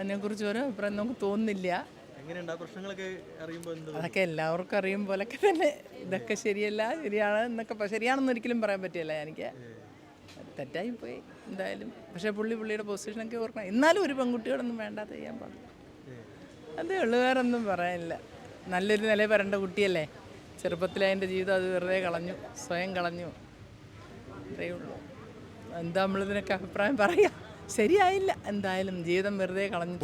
അതിനെക്കുറിച്ച് ഒരു അഭിപ്രായം നമുക്ക് തോന്നുന്നില്ല. എങ്ങനെയുണ്ട് ആ പ്രശ്നങ്ങളൊക്കെ അറിയുമ്പോൾ എന്ത് അതൊക്കെ എല്ലാവർക്കും അറിയും പോലൊക്കെ തന്നെ. ഇതൊക്കെ ശരിയല്ല ശരിയാണ് എന്നൊക്കെ ശരിയാണെന്ന് ഒരിക്കലും പറയാൻ പറ്റില്ല എനിക്ക്. തെറ്റായി പോയി എന്തായാലും. പക്ഷേ പുള്ളി പുള്ളിയുടെ പൊസിഷനൊക്കെ ഓർക്കണം. എന്നാലും ഒരു പെൺകുട്ടിയോടൊന്നും വേണ്ടാത്ത ചെയ്യാൻ പാടില്ല. അതേ ഉള്ളു വേറൊന്നും പറയാനില്ല. നല്ലൊരു നില വരേണ്ട കുട്ടിയല്ലേ. ചെറുപ്പത്തിലെ അതിന്റെ ജീവിതം അത് വെറുതെ കളഞ്ഞു സ്വയം കളഞ്ഞു. അത്രയേ ഉള്ളൂ. എന്താ നമ്മളിതിനൊക്കെ അഭിപ്രായം പറയാം? ശരിയായില്ല. എന്തായാലും ജീവിതം വെറുതെ കളഞ്ഞു.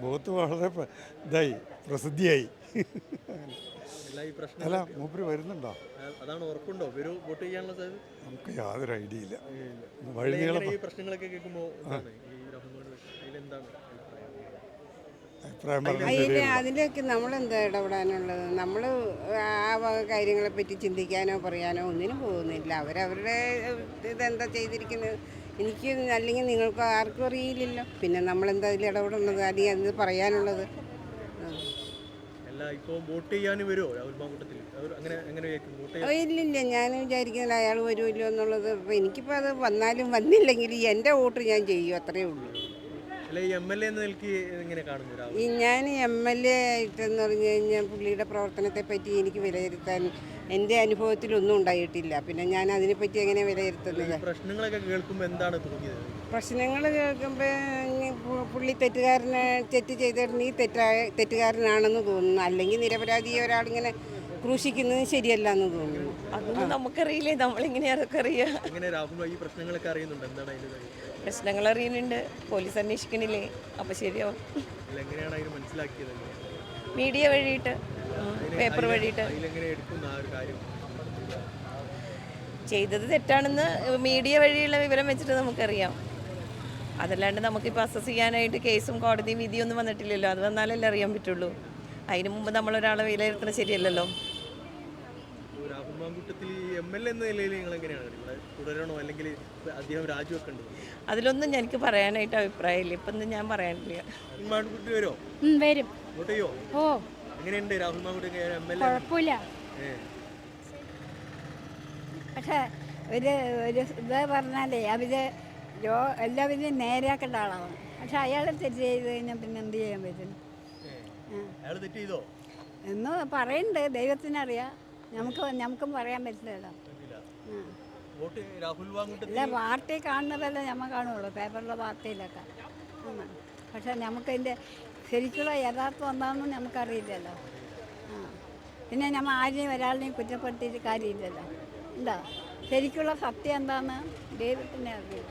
ബോത്ത് വളരെ പ്ര- ഇതായി പ്രസിദ്ധിയായി. എല്ലാ ഈ പ്രശ്നം അല്ല മൂപ്പര് വരുന്നുണ്ടോ? അതാണ് ഉറപ്പുണ്ടോ? വരൂ വോട്ട് ചെയ്യാനുള്ള സാധ്യത? നമുക്ക് യാതൊരു ഐഡിയ ഇല്ല. വഴിനീളം ഈ പ്രശ്നങ്ങളൊക്കെ കേൾക്കുമ്പോൾ എന്താണ്? ഈ രാഹുൽ മാങ്കൂട്ടത്തിൽ അതിലെന്താണ് അഭിപ്രായം? അഭിപ്രായം പറഞ്ഞാൽ അതിന് അതിലൊക്കെ നമ്മളെന്താ ഇടപെടാനുള്ളത്? നമ്മൾ ആ വക കാര്യങ്ങളെ പറ്റി ചിന്തിക്കാനോ പറയാനോ ഒന്നിനും പോകുന്നില്ല. അവരവരുടെ ഇതെന്താ ചെയ്തിരിക്കുന്നത്? എനിക്ക് അല്ലെങ്കിൽ നിങ്ങൾക്ക് ആർക്കും അറിയില്ലല്ലോ. പിന്നെ നമ്മൾ എന്താ അതിൽ ഇടപെടുന്നത്? അല്ലെങ്കിൽ അത് പറയാനുള്ളത്? ഇല്ലില്ല ഞാൻ വിചാരിക്കുന്നില്ല അയാൾ വരുമല്ലോ എന്നുള്ളത്. എനിക്കിപ്പോൾ അത് വന്നാലും വന്നില്ലെങ്കിൽ എന്റെ വോട്ട് ഞാൻ ചെയ്യും. അത്രയേ ഉള്ളൂ. ഈ ഞാൻ എം എൽ എ ആയിട്ടെന്ന് പറഞ്ഞു കഴിഞ്ഞാൽ പുള്ളിയുടെ പ്രവർത്തനത്തെ പറ്റി എനിക്ക് വിലയിരുത്താൻ എന്റെ അനുഭവത്തിലൊന്നും ഉണ്ടായിട്ടില്ല. പിന്നെ ഞാൻ അതിനെപ്പറ്റി എങ്ങനെ വിലയിരുത്തുന്നത്? പ്രശ്നങ്ങളൊക്കെ കേൾക്കുമ്പോൾ എന്താണ് തോന്നിയത്? പ്രശ്നങ്ങൾ കേൾക്കുമ്പോൾ പുള്ളി തെറ്റുകാരനെ തെറ്റ് ചെയ്തിട്ടുണ്ടെങ്കിൽ തെറ്റായ തെറ്റുകാരനാണെന്ന് തോന്നുന്നു. അല്ലെങ്കിൽ നിരപരാധിയെ ഒരാളിങ്ങനെ ക്രൂശിക്കുന്നത് ശരിയല്ല എന്ന് തോന്നുന്നു. അതൊന്നും നമുക്കറിയില്ലേ നമ്മളിങ്ങനെ അതൊക്കെ അറിയാം. എങ്ങനെ രാഹുൽ ഈ പ്രശ്നങ്ങളൊക്കെ അറിയുന്നുണ്ട്? എന്താണ്? പ്രശ്നങ്ങൾ അറിയുന്നുണ്ട് പോലീസ് അന്വേഷിക്കണില്ലേ അപ്പൊ ശരിയോ മീഡിയ വഴിയിട്ട് പേപ്പർ വഴിയിട്ട്. അതിലെങ്ങനെ എടുക്കുന്ന ആ ഒരു കാര്യം? ചെയ്തത് തെറ്റാണെന്ന് മീഡിയ വഴിയുള്ള വിവരം വെച്ചിട്ട് നമുക്കറിയാം. അതല്ലാണ്ട് നമുക്കിപ്പോൾ അസസ് ചെയ്യാനായിട്ട് കേസും കോടതിയും വിധിയൊന്നും വന്നിട്ടില്ലല്ലോ. അത് വന്നാലല്ലേ അറിയാൻ പറ്റുള്ളൂ. അതിന് മുമ്പ് നമ്മളൊരാളെ വിലയിരുത്തണം ശരിയല്ലല്ലോ. മാങ്കൂട്ടത്തിൽ എം എൽ എ എന്ന നിലയിൽ നിങ്ങൾ എങ്ങനെയാണ് ഇവിടെ തുടരണോ? അല്ലെങ്കിൽ അദ്ദേഹം രാജിവെക്കേണ്ടത് അതിലൊന്നും എനിക്ക് പറയാനായിട്ട് അഭിപ്രായമില്ല. ഇപ്പം ഞാൻ പറയാനില്ല. രാഹുൽ വരോ വരുമോ വരും. വോട്ട് ചെയ്യോ? ഓ. എങ്ങനെയുണ്ട് Rahul Mankootti M L A കുഴപ്പമില്ല. പക്ഷേ ഒരു ഒരു ഇത് പറഞ്ഞാലേ അവർ ജോ എല്ലാവരും നേരെയാക്കേണ്ട ആളാണ്. പക്ഷെ അയാൾ തെറ്റ് ചെയ്ത് കഴിഞ്ഞാൽ പിന്നെ എന്ത് ചെയ്യാൻ പറ്റും? അയാൾ തെറ്റ് ചെയ്തോ? എന്ന് പറയണ്ട് ദൈവത്തിനറിയാം. നമുക്ക് നമുക്കും പറയാൻ പറ്റില്ലല്ലോ. ഇല്ല വാർത്തയിൽ കാണുന്നതല്ലേ നമ്മൾ കാണുള്ളൂ പേപ്പറിലെ വാർത്തയിലൊക്കെ. പക്ഷെ നമുക്കതിന്റെ ശരിക്കുള്ള യഥാർത്ഥം എന്താണെന്ന് നമുക്കറിയില്ലല്ലോ. പിന്നെ നമ്മൾ ആരെയും ഒരാളിനെയും കുറ്റപ്പെടുത്തിയിട്ട് കാര്യമില്ലല്ലോ. ഉണ്ടോ? ശരിക്കുള്ള സത്യം എന്താണെന്ന് ദൈവത്തിനെ അറിയില്ല.